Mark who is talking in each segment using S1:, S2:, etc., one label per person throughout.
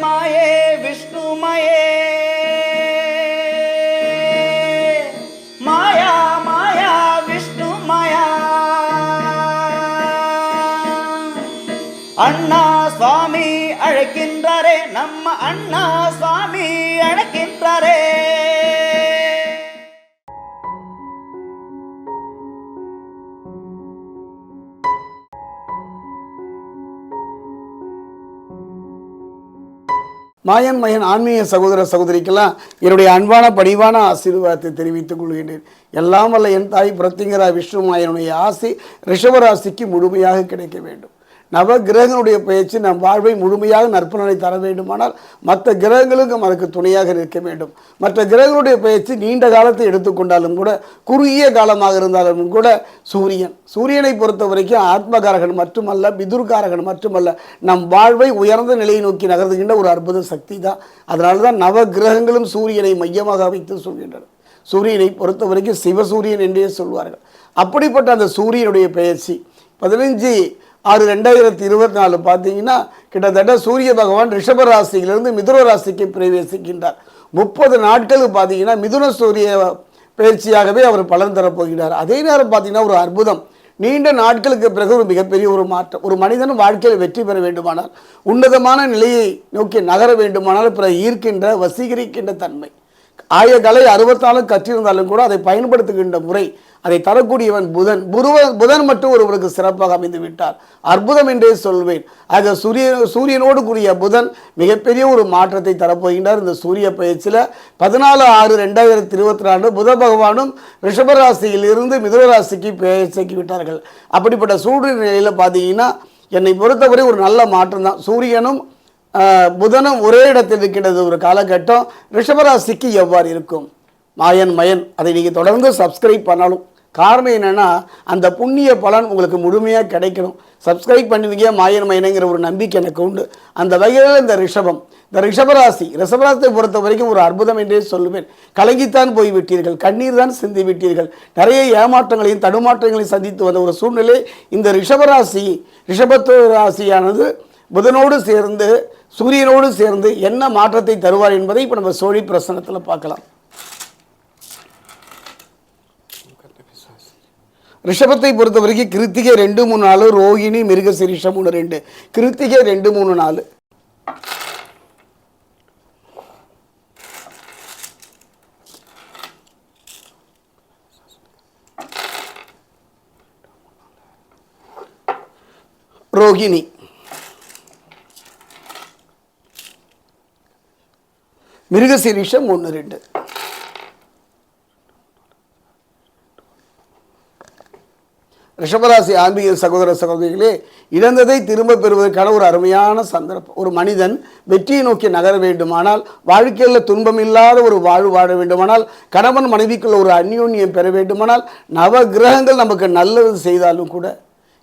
S1: ಮಾಯೇ ವಿಷ್ಣುಮಯೇ ಮಾಯಾ. ಮಾಯಾ ವಿಷ್ಣುಮಯಾ ಅಣ್ಣ ಸ್ವಾಮಿ ಅಳಕಿಂದರೆ ನಮ್ಮ ಅಣ್ಣ ಸ್ವಾಮಿ
S2: மாயன் மயன் ஆன்மீக சகோதர சகோதரிக்கெல்லாம் என்னுடைய அன்பான பணிவான ஆசீர்வாதத்தை தெரிவித்துக் கொள்கின்றேன். எல்லாம் வல்ல என் தாய் பிரத்திங்கரா விஷ்ணு மாயனுடைய ஆசை ரிஷபராசிக்கு முழுமையாக கிடைக்க வேண்டும். நவ கிரகங்களுடைய பயிற்சி நம் வாழ்வை முழுமையாக நற்பலனை தர வேண்டுமானால் மற்ற கிரகங்களுக்கும் அதற்கு துணையாக இருக்க வேண்டும். மற்ற கிரகங்களுடைய பயிற்சி நீண்ட காலத்தை எடுத்துக்கொண்டாலும் கூட குறுகிய காலமாக இருந்தாலும் கூட சூரியன். சூரியனை பொறுத்த வரைக்கும் ஆத்மகாரகன் மட்டுமல்ல பிதுர்காரகன் மட்டுமல்ல நம் வாழ்வை உயர்ந்த நிலையை நோக்கி நகர்த்துகின்ற ஒரு அற்புத சக்தி தான். அதனால தான் நவ கிரகங்களும் சூரியனை மையமாக வைத்து சொல்கின்றன. சூரியனை பொறுத்த வரைக்கும் சிவசூரியன் என்றே சொல்வார்கள். அப்படிப்பட்ட அந்த சூரியனுடைய பயிற்சி பதினஞ்சு ஆறு ரெண்டாயிரத்தி இருபத்தி நாலு பார்த்தீங்கன்னா கிட்டத்தட்ட சூரிய பகவான் ரிஷப ராசியிலிருந்து மிதுன ராசிக்கு பிரவேசிக்கின்றார். முப்பது நாட்களுக்கு பார்த்தீங்கன்னா மிதுன சூரிய பயிற்சியாகவே அவர் பலன் தரப்போகிறார். அதே நேரம் பார்த்தீங்கன்னா ஒரு அற்புதம். நீண்ட நாட்களுக்கு பிறகு ஒரு மிகப்பெரிய ஒரு மாற்றம். ஒரு மனிதன் வாழ்க்கையில் வெற்றி பெற வேண்டுமானால் உன்னதமான நிலையை நோக்கி நகர வேண்டுமானால் பிற ஈர்க்கின்ற வசீகரிக்கின்ற தன்மை. ஆய கலை அறுபத்தாலு கற்றிருந்தாலும் கூட அதை பயன்படுத்துகின்ற முறை அதை தரக்கூடியவன் புதன். புருவ புதன் மட்டும் ஒருவருக்கு சிறப்பாக அமைந்து விட்டார் அற்புதம் என்றே சொல்வேன். ஆக சூரிய சூரியனோடு கூடிய புதன் மிகப்பெரிய ஒரு மாற்றத்தை தரப்போகின்றார். இந்த சூரிய பயிற்சியில் பதினாலு ஆறு ரெண்டாயிரத்தி இருபத்தி நாலு புத பகவானும் ரிஷபராசியில் இருந்து மிதுனராசிக்கு பயிற்சியாக்கி விட்டார்கள். அப்படிப்பட்ட சூரிய நிலையில் பார்த்தீங்கன்னா என்னை பொறுத்தவரை ஒரு நல்ல மாற்றம் தான் சூரியனும் புதனும் ஒரே இடத்தில் இருக்கின்றது ஒரு காலகட்டம். ரிஷபராசிக்கு எவ்வாறு இருக்கும்? மாயன் மயன் அதை நீங்கள் தொடர்ந்து சப்ஸ்கிரைப் பண்ணாலும். காரணம் என்னென்னா அந்த புண்ணிய பலன் உங்களுக்கு முழுமையாக கிடைக்கணும். சப்ஸ்கிரைப் பண்ணுவீங்க மாயன் மயனுங்கிற ஒரு நம்பிக்கை எனக்கு உண்டு. அந்த வகையில் இந்த ரிஷபம். இந்த ரிஷபராசி ரிஷபராசியை பொறுத்த வரைக்கும் ஒரு அற்புதம் என்றே சொல்லுவேன். கலங்கித்தான் போய் விட்டீர்கள் கண்ணீர் தான் சிந்தி விட்டீர்கள். நிறைய ஏமாற்றங்களையும் தடுமாற்றங்களையும் சந்தித்து வந்த ஒரு சூழ்நிலை இந்த ரிஷபராசி ரிஷபத்து ராசியானது. புதனோடு சேர்ந்து சூரியனோடு சேர்ந்து என்ன மாற்றத்தை தருவார் என்பதை இப்போ நம்ம சோழி பிரசனத்தில் பார்க்கலாம். ரிஷபத்தை பொறுத்த வரைக்கும் கிருத்திகை ரெண்டு மூணு நாலு ரோகிணி மிருகசிரிஷம் மூணு ரெண்டு. கிருத்திகை ரெண்டு மூணு நாலு. ரோகிணி. மிருகசீரிஷம் ஒன்று ரெண்டு. ரிஷபராசி ஆன்மீக சகோதர சகோதரிகளே இழந்ததை திரும்ப பெறுவதற்கான ஒரு அருமையான சந்தர்ப்பம். ஒரு மனிதன் வெற்றியை நோக்கி நகர வேண்டுமானால் வாழ்க்கையில் துன்பம் இல்லாத ஒரு வாழ்வு வாழ வேண்டுமானால் கணவன் மனைவிக்குள்ள ஒரு அந்யோன்யம் பெற வேண்டுமானால் நவ கிரகங்கள் நமக்கு நல்லது செய்தாலும் கூட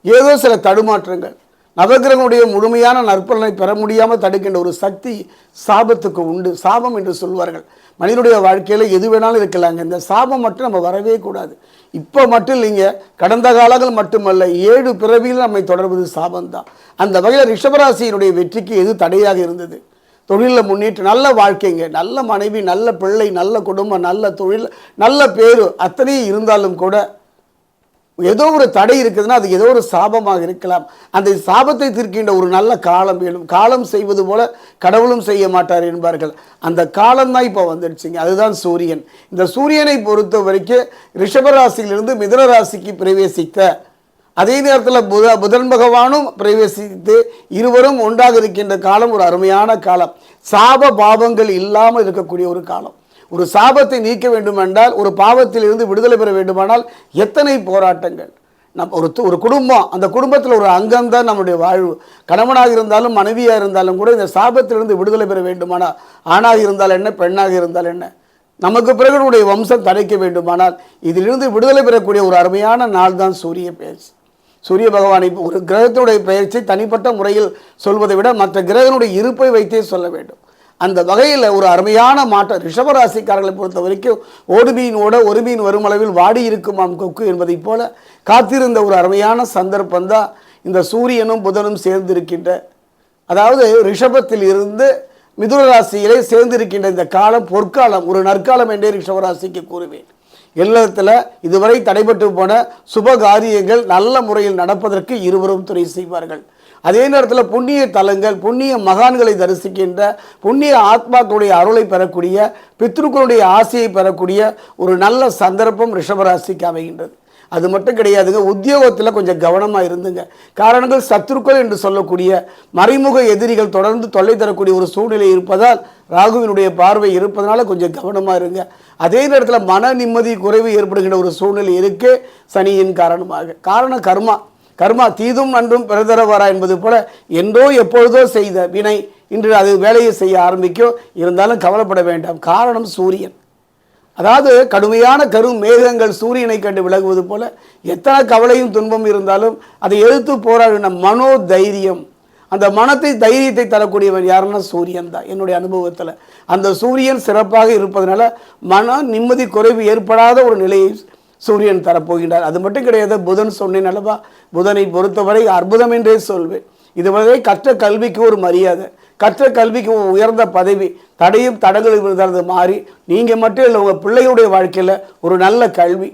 S2: ஏதோ சில தடுமாற்றங்கள் நவகிரகனுடைய முழுமையான நற்பலனை பெற முடியாமல் தடுக்கின்ற ஒரு சக்தி சாபத்துக்கு உண்டு. சாபம் என்று சொல்வார்கள். மனிதனுடைய வாழ்க்கையில் எது வேணாலும் இருக்கலாங்க இந்த சாபம் மட்டும் நம்ம வரவே கூடாது. இப்போ மட்டும் இல்லைங்க. கடந்த காலங்கள் மட்டுமல்ல. ஏழு பிறவியில் நம்மை தொடர்வது சாபம்தான். அந்த வகையில் ரிஷபராசியினுடைய வெற்றிக்கு எது தடையாக இருந்தது? தொழிலில் முன்னேற்றம் நல்ல வாழ்க்கைங்க. நல்ல மனைவி நல்ல பிள்ளை நல்ல குடும்பம் நல்ல தொழில் நல்ல பேர் அத்தனையும் இருந்தாலும் கூட ஏதோ ஒரு தடை இருக்குதுன்னா அது ஏதோ ஒரு சாபமாக இருக்கலாம். அந்த சாபத்தை தீர்க்கின்ற ஒரு நல்ல காலம் வேணும். காலம் செய்வது போல கடவுளும் செய்ய மாட்டார் என்பார்கள். அந்த காலம் தான் இப்போ வந்துடுச்சுங்க. அதுதான் சூரியன். இந்த சூரியனை பொறுத்த வரைக்கும் ரிஷபராசியிலிருந்து மிதன ராசிக்கு பிரவேசித்த அதே நேரத்தில் புத புதன் பகவானும் பிரவேசித்து இருவரும் ஒன்றாக இருக்கின்ற காலம் ஒரு அருமையான காலம். சாப பாவங்கள் இல்லாமல் இருக்கக்கூடிய ஒரு காலம். ஒரு சாபத்தை நீக்க வேண்டுமென்றால் ஒரு பாவத்தில் இருந்து விடுதலை பெற வேண்டுமானால் எத்தனை போராட்டங்கள்? நம் ஒரு ஒரு குடும்பம் அந்த குடும்பத்தில் ஒரு அங்கம் தான் நம்முடைய வாழ்வு. கணவனாக இருந்தாலும் மனைவியாக இருந்தாலும் கூட இந்த சாபத்திலிருந்து விடுதலை பெற வேண்டுமானால் ஆணாக இருந்தால் என்ன பெண்ணாக இருந்தால் என்ன? நமக்கு பிறகு நம்முடைய வம்சம் தடைக்க வேண்டுமானால் இதிலிருந்து விடுதலை பெறக்கூடிய ஒரு அருமையான நாள் தான் சூரிய பெயர்ச்சி சூரிய பகவானை ஒரு கிரகத்தினுடைய பெயர்ச்சி தனிப்பட்ட முறையில் சொல்வதை விட மற்ற கிரகனுடைய இருப்பை வைத்தே சொல்ல வேண்டும். அந்த வகையில் ஒரு அருமையான மாற்றம். ரிஷபராசிக்காரர்களை பொறுத்த வரைக்கும் ஒரு மீன் ஓட ஒரு மீன் வரும் அளவில் வாடி இருக்குமாம் கொக்கு என்பதைப் போல காத்திருந்த ஒரு அருமையான சந்தர்ப்பம் தான் இந்த சூரியனும் புதனும் சேர்ந்திருக்கின்ற அதாவது ரிஷபத்தில் இருந்து மிதுன ராசியிலே சேர்ந்திருக்கின்ற இந்த காலம் பொற்காலம் ஒரு நற்காலம் என்றே ரிஷபராசிக்கு கூறுவேன். எல்லத்தில் இதுவரை தடைபட்டு போன சுப காரியங்கள் நல்ல முறையில் நடப்பதற்கு இருவரும் துணை செய்வார்கள். அதே நேரத்தில் புண்ணிய தலங்கள் புண்ணிய மகான்களை தரிசிக்கின்ற புண்ணிய ஆத்மாக்களுடைய அருளை பெறக்கூடிய பித்ருக்களுடைய ஆசையை பெறக்கூடிய ஒரு நல்ல சந்தர்ப்பம் ரிஷபராசிக்கு அமைகின்றது. அது மட்டும் கிடையாதுங்க உத்தியோகத்தில் கொஞ்சம் கவனமாக இருந்துங்க. காரணங்கள் சத்துருக்கள் என்று சொல்லக்கூடிய மறைமுக எதிரிகள் தொடர்ந்து தொல்லை தரக்கூடிய ஒரு சூழ்நிலை இருப்பதால் ராகுவினுடைய பார்வை இருப்பதனால கொஞ்சம் கவனமாக இருங்க. அதே நேரத்தில் மன நிம்மதி குறைவு ஏற்படுகின்ற ஒரு சூழ்நிலை இருக்கு சனியின் காரணமாக. காரணம் கர்மா. கர்மா தீதும் நன்றும் பிறதரவரா என்பது போல என்றோ எப்பொழுதோ செய்த வினை இன்று அது வேலையை செய்ய ஆரம்பிக்கும் இருந்தாலும் கவலைப்பட வேண்டாம். காரணம் சூரியன். அதாவது கடுமையான கரும் மேகங்கள் சூரியனை கண்டு விலகுவது போல எத்தனை கவலையும் துன்பம் இருந்தாலும் அதை எதிர்த்து போராடின மனோ தைரியம் அந்த மனத்தை தைரியத்தை தரக்கூடியவன் யாருன்னா சூரியன் தான் என்னுடைய அனுபவத்தில். அந்த சூரியன் சிறப்பாக இருப்பதனால மன நிம்மதி குறைவு ஏற்படாத ஒரு நிலையை சூரியன் தரப்போகின்றார். அது மட்டும் கிடையாது புதன் சொன்னேன் அல்லவா? புதனை பொறுத்தவரை அற்புதம் என்றே சொல்வேன். இதுவரை கற்ற கல்விக்கு ஒரு மரியாதை கற்ற கல்விக்கு உயர்ந்த பதவி தடையும் தடங்களும் இருந்தது மாறி நீங்கள் மட்டும் இல்லை உங்கள் பிள்ளையுடைய வாழ்க்கையில் ஒரு நல்ல கல்வி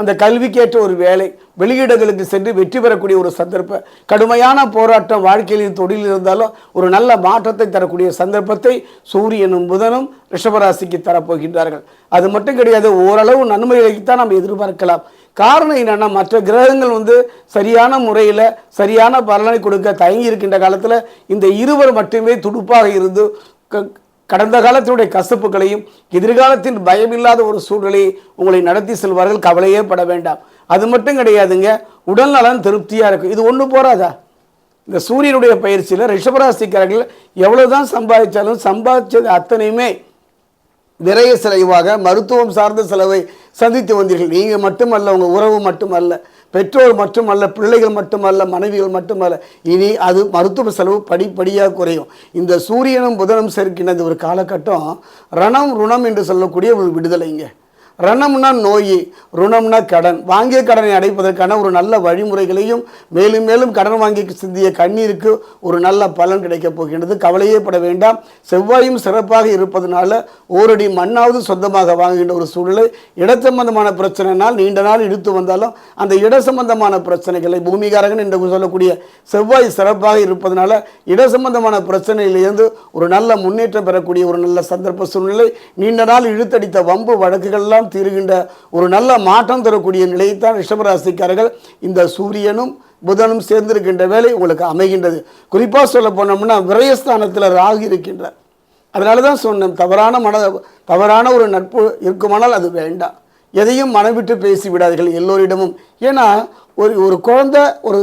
S2: அந்த கல்விக்கேற்ற ஒரு வேலை வெளியிடங்களுக்கு சென்று வெற்றி பெறக்கூடிய ஒரு சந்தர்ப்பம் கடுமையான போராட்டம் வாழ்க்கையில் தொழில் இருந்தாலும் ஒரு நல்ல மாற்றத்தை தரக்கூடிய சந்தர்ப்பத்தை சூரியனும் புதனும் ரிஷபராசிக்கு தரப்போகின்றார்கள். அது மட்டும் கிடையாது ஓரளவு நன்மைகளைத்தான் நம்ம எதிர்பார்க்கலாம். காரணம் என்னென்னா மற்ற கிரகங்கள் வந்து சரியான முறையில் சரியான பலனை கொடுக்க தயங்கி இருக்கின்ற காலத்தில் இந்த இருவர் மட்டுமே துடுப்பாக இருந்து க- கடந்த காலத்தினுடைய கசப்புகளையும் எதிர்காலத்தின் பயமில்லாத ஒரு சூழ்நிலையை உங்களை நடத்தி செல்வார்கள் கவலையே பட வேண்டாம். அது மட்டும் கிடையாதுங்க உடல் நலன் திருப்தியாக இருக்கும். இது ஒன்று போராதா இந்த சூரியனுடைய பயிற்சியில் ரிஷபராசிக்காரர்கள் எவ்வளவுதான் சம்பாதிச்சாலும் சம்பாதிச்சது அத்தனையுமே விரைய செலவாக மருத்துவம் சார்ந்த செலவை சந்தித்து வந்தீர்கள். நீங்கள் மட்டுமல்ல உங்கள் உறவு மட்டுமல்ல பெற்றோர் மட்டுமல்ல பிள்ளைகள் மட்டுமல்ல மனைவிகள் மட்டுமல்ல இனி அது மருத்துவ செலவு படிப்படியாக குறையும். இந்த சூரியனும் புதனும் சேர்க்கின்ற இந்த ஒரு காலகட்டம் ரணம் ருணம் என்று சொல்லக்கூடிய ஒரு விடுதலைங்க. ரணம்னா நோய் ருணம்னா கடன். வாங்கிய கடனை அடைப்பதற்கான ஒரு நல்ல வழிமுறைகளையும் மேலும் மேலும் கடன் வாங்கி சிந்திய கண்ணீருக்கு ஒரு நல்ல பலன் கிடைக்கப் போகின்றது. கவலையே பட வேண்டாம். செவ்வாயும் சிறப்பாக இருப்பதனால ஓரடி மண்ணாவது சொந்தமாக வாங்குகின்ற ஒரு சூழ்நிலை இட சம்பந்தமான பிரச்சனைனால் நீண்ட நாள் இழுத்து வந்தாலும் அந்த இட சம்பந்தமான பிரச்சனைகளை பூமிகாரகன் என்று சொல்லக்கூடிய செவ்வாய் சிறப்பாக இருப்பதனால இட சம்பந்தமான பிரச்சனையிலிருந்து ஒரு நல்ல முன்னேற்றம் பெறக்கூடிய ஒரு நல்ல சந்தர்ப்ப சூழ்நிலை நீண்ட நாள் இழுத்தடித்த வம்பு வழக்குகள்லாம் தீருகின்ற ஒரு நல்ல மாற்றம் தரக்கூடிய நிலையைத்தான் ரிஷபராசிக்காரர்கள் இந்த சூரியனும் புதனும் சேர்ந்திருக்கின்ற வேலை உங்களுக்கு அமைகின்றது. குறிப்பாக சொல்ல போனோம்னா விரயஸ்தானத்தில் ராகு இருக்கின்றார். அதனால தான் சொன்னேன் தவறான மன தவறான ஒரு நட்பு இருக்குமானால் அது வேண்டாம். எதையும் மனவிட்டு பேசி விடாதீர்கள் எல்லோரிடமும். ஏன்னா ஒரு ஒரு குழந்தை ஒரு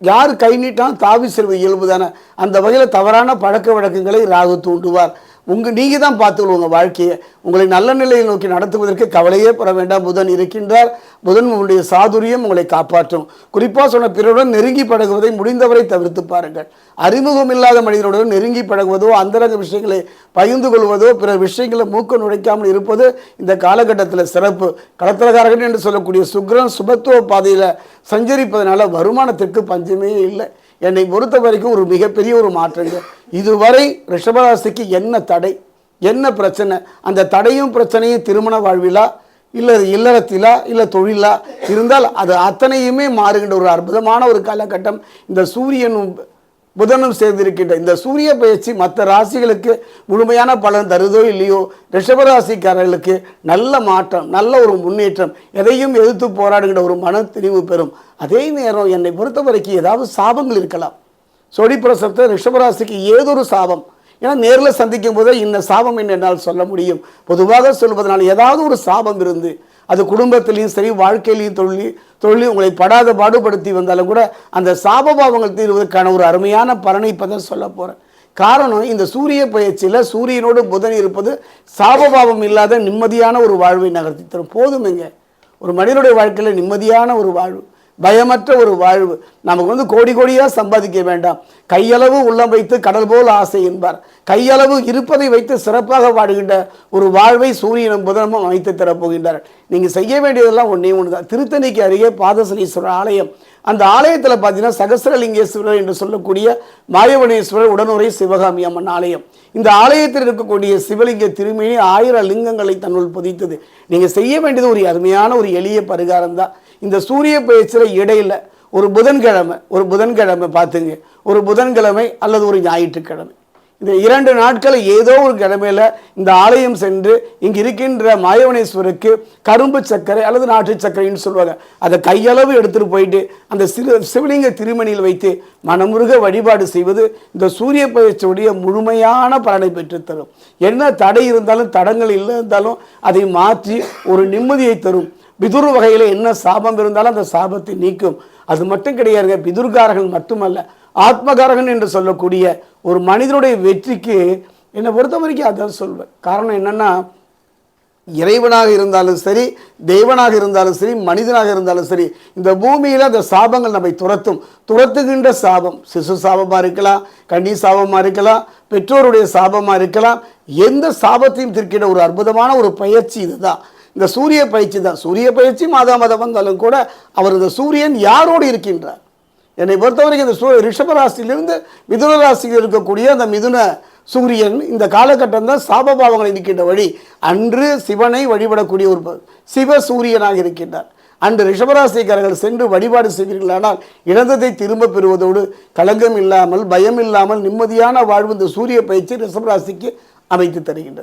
S2: யார் கை நீட்டாலும் தாவி செல்வது இயல்பு தானே அந்த வகையில் தவறான பழக்க வழக்கங்களை ராகு தூண்டுவார். உங்கள் நீங்கள் தான் பார்த்துக்கணும் உங்கள் வாழ்க்கையை. உங்களை நல்ல நிலையை நோக்கி நடத்துவதற்கு கவலையே பெற வேண்டாம். புதன் இருக்கின்றார். புதன் உங்களுடைய சாதுரியம் உங்களை காப்பாற்றும். குறிப்பாக சொன்ன பிறருடன் நெருங்கி பழகுவதை முடிந்தவரை தவிர்த்து பாருங்கள். அறிமுகம் இல்லாத மனிதனுடன் நெருங்கி பழகுவதோ அந்தரக விஷயங்களை பகிர்ந்து கொள்வதோ பிற விஷயங்களை மூக்க நுழைக்காமல் இருப்பது இந்த காலகட்டத்தில் சிறப்பு. களத்திரகாரகன் என்று சொல்லக்கூடிய சுக்ரன் சுபத்துவ பாதையில் சஞ்சரிப்பதனால வருமானத்திற்கு பஞ்சமே இல்லை. என்னை பொறுத்த வரைக்கும் ஒரு மிகப்பெரிய ஒரு மாற்றங்க. இதுவரை ரிஷபராசிக்கு என்ன தடை? என்ன பிரச்சனை? அந்த தடையும் பிரச்சனையும் திருமண வாழ்விலா? இல்லை இல்லறத்திலா? இல்லை தொழிலா? இருந்தால் அது அத்தனையுமே மாறுகின்ற ஒரு அற்புதமான ஒரு காலகட்டம். இந்த சூரியன் புதனும் சேர்ந்திருக்கின்ற இந்த சூரிய பயிற்சி மற்ற ராசிகளுக்கு முழுமையான பலன் தருதோ இல்லையோ ரிஷபராசிக்காரர்களுக்கு நல்ல மாற்றம் நல்ல ஒரு முன்னேற்றம் எதையும் எதிர்த்து போராடுகின்ற ஒரு மன தெளிவு பெறும். அதே நேரம் என்னை பொறுத்த வரைக்கும் ஏதாவது சாபங்கள் இருக்கலாம். சொடி பிரசவத்தை ரிஷபராசிக்கு ஏதொரு சாபம். ஏன்னா நேரில் சந்திக்கும் போதே இந்த சாபம் என்று என்னால் சொல்ல முடியும். பொதுவாக சொல்வதனால் ஏதாவது ஒரு சாபம் இருந்து அது குடும்பத்திலையும் சரி வாழ்க்கையிலையும் தொழில் தொழில் உங்களை படாத பாடுபடுத்தி வந்தாலும் கூட அந்த சாபபாவங்கள் தீர்வதற்கான ஒரு அருமையான பலனை இப்போ தான் சொல்ல போகிறேன் காரணம் இந்த சூரிய பயிற்சியில் சூரியனோடு புதன் இருப்பது சாபபாவம் இல்லாத நிம்மதியான ஒரு வாழ்வை நகர்த்தி தரும். போதுமைங்க ஒரு மனிதனுடைய வாழ்க்கையில் நிம்மதியான ஒரு வாழ்வு. பயமற்ற ஒரு வாழ்வு. நமக்கு வந்து கோடி கோடியாக சம்பாதிக்க வேண்டாம். கையளவு உள்ளம் வைத்து கடல் போல் ஆசை என்பார். கையளவு இருப்பதை வைத்து சிறப்பாக வாடுகின்ற ஒரு வாழ்வை சூரியனும் புதனமும் அமைத்து தரப்போகின்றார் நீங்கள் செய்ய வேண்டியதெல்லாம் ஒன்றே ஒன்று தான் திருத்தணிக்கு அருகே பாதசனீஸ்வரர் ஆலயம். அந்த ஆலயத்தில் பார்த்தீங்கன்னா சகசரலிங்கேஸ்வரர் என்று சொல்லக்கூடிய மாயவனேஸ்வரர் உடனுரை சிவகாமி அம்மன் ஆலயம். இந்த ஆலயத்தில் இருக்கக்கூடிய சிவலிங்க திருமேனி ஆயிரம் லிங்கங்களை தன்னுள் பதித்தது. நீங்கள் செய்ய வேண்டியது ஒரு அருமையான ஒரு எளிய பரிகாரம் தான் இந்த சூரிய பயிற்சியில் இடையில ஒரு புதன்கிழமை ஒரு புதன்கிழமை பார்த்துங்க. ஒரு புதன்கிழமை அல்லது ஒரு ஞாயிற்றுக்கிழமை. இந்த இரண்டு நாட்கள் ஏதோ ஒரு கிழமையில் இந்த ஆலயம் சென்று இங்கு இருக்கின்ற மாயவனேஸ்வருக்கு கரும்பு சர்க்கரை அல்லது நாட்டு சர்க்கரைன்னு சொல்லுவாங்க. அதை கையளவு எடுத்துகிட்டு போயிட்டு அந்த சிறு சிவலிங்க திருமணியில் வைத்து மனமுருக வழிபாடு செய்வது இந்த சூரிய பயிற்சியுடைய முழுமையான பலனை பெற்றுத்தரும். என்ன தடை இருந்தாலும் தடங்கள் இல்லை இருந்தாலும் அதை மாற்றி ஒரு நிம்மதியை தரும். பிதுர் வகையில் என்ன சாபம் இருந்தாலும் அந்த சாபத்தை நீக்கும். அது மட்டும் கிடையாதுங்க. பிதுர்காரர்கள் மட்டுமல்ல. ஆத்மகாரகன் என்று சொல்லக்கூடிய ஒரு மனிதனுடைய வெற்றிக்கு என்னை பொறுத்த வரைக்கும் அதான் சொல்வேன். காரணம் என்னென்னா இறைவனாக இருந்தாலும் சரி தெய்வனாக இருந்தாலும் சரி மனிதனாக இருந்தாலும் சரி இந்த பூமியில் அந்த சாபங்கள் நம்மை துரத்தும். துரத்துகின்ற சாபம் சிசு சாபமாக இருக்கலாம் கன்னி சாபமாக இருக்கலாம் பெற்றோருடைய சாபமாக இருக்கலாம் எந்த சாபத்தையும் தீர்க்கிற ஒரு அற்புதமான ஒரு பயிற்சி இதுதான். இந்த சூரிய பயிற்சி தான். சூரிய பயிற்சி மாதா மதம் வந்தாலும் கூட அவர் இந்த சூரியன் யாரோடு இருக்கின்றார்? என்னை பொறுத்தவரைக்கும் இந்த சூ ரிஷபராசியிலிருந்து மிதுன ராசியில் இருக்கக்கூடிய அந்த மிதுன சூரியன் இந்த காலகட்டம் தான் சாபபாவங்களை இருக்கின்ற வழி. அன்று சிவனை வழிபடக்கூடிய ஒரு சிவ சூரியனாக இருக்கின்றார். அன்று ரிஷபராசிக்காரர்கள் சென்று வழிபாடு செய்வீர்களானால் இழந்ததை திரும்ப பெறுவதோடு களங்கம் இல்லாமல் பயம் இல்லாமல் நிம்மதியான வாழ்வு இந்த சூரிய பயிற்சி ரிஷபராசிக்கு அமைத்து தருகின்றது.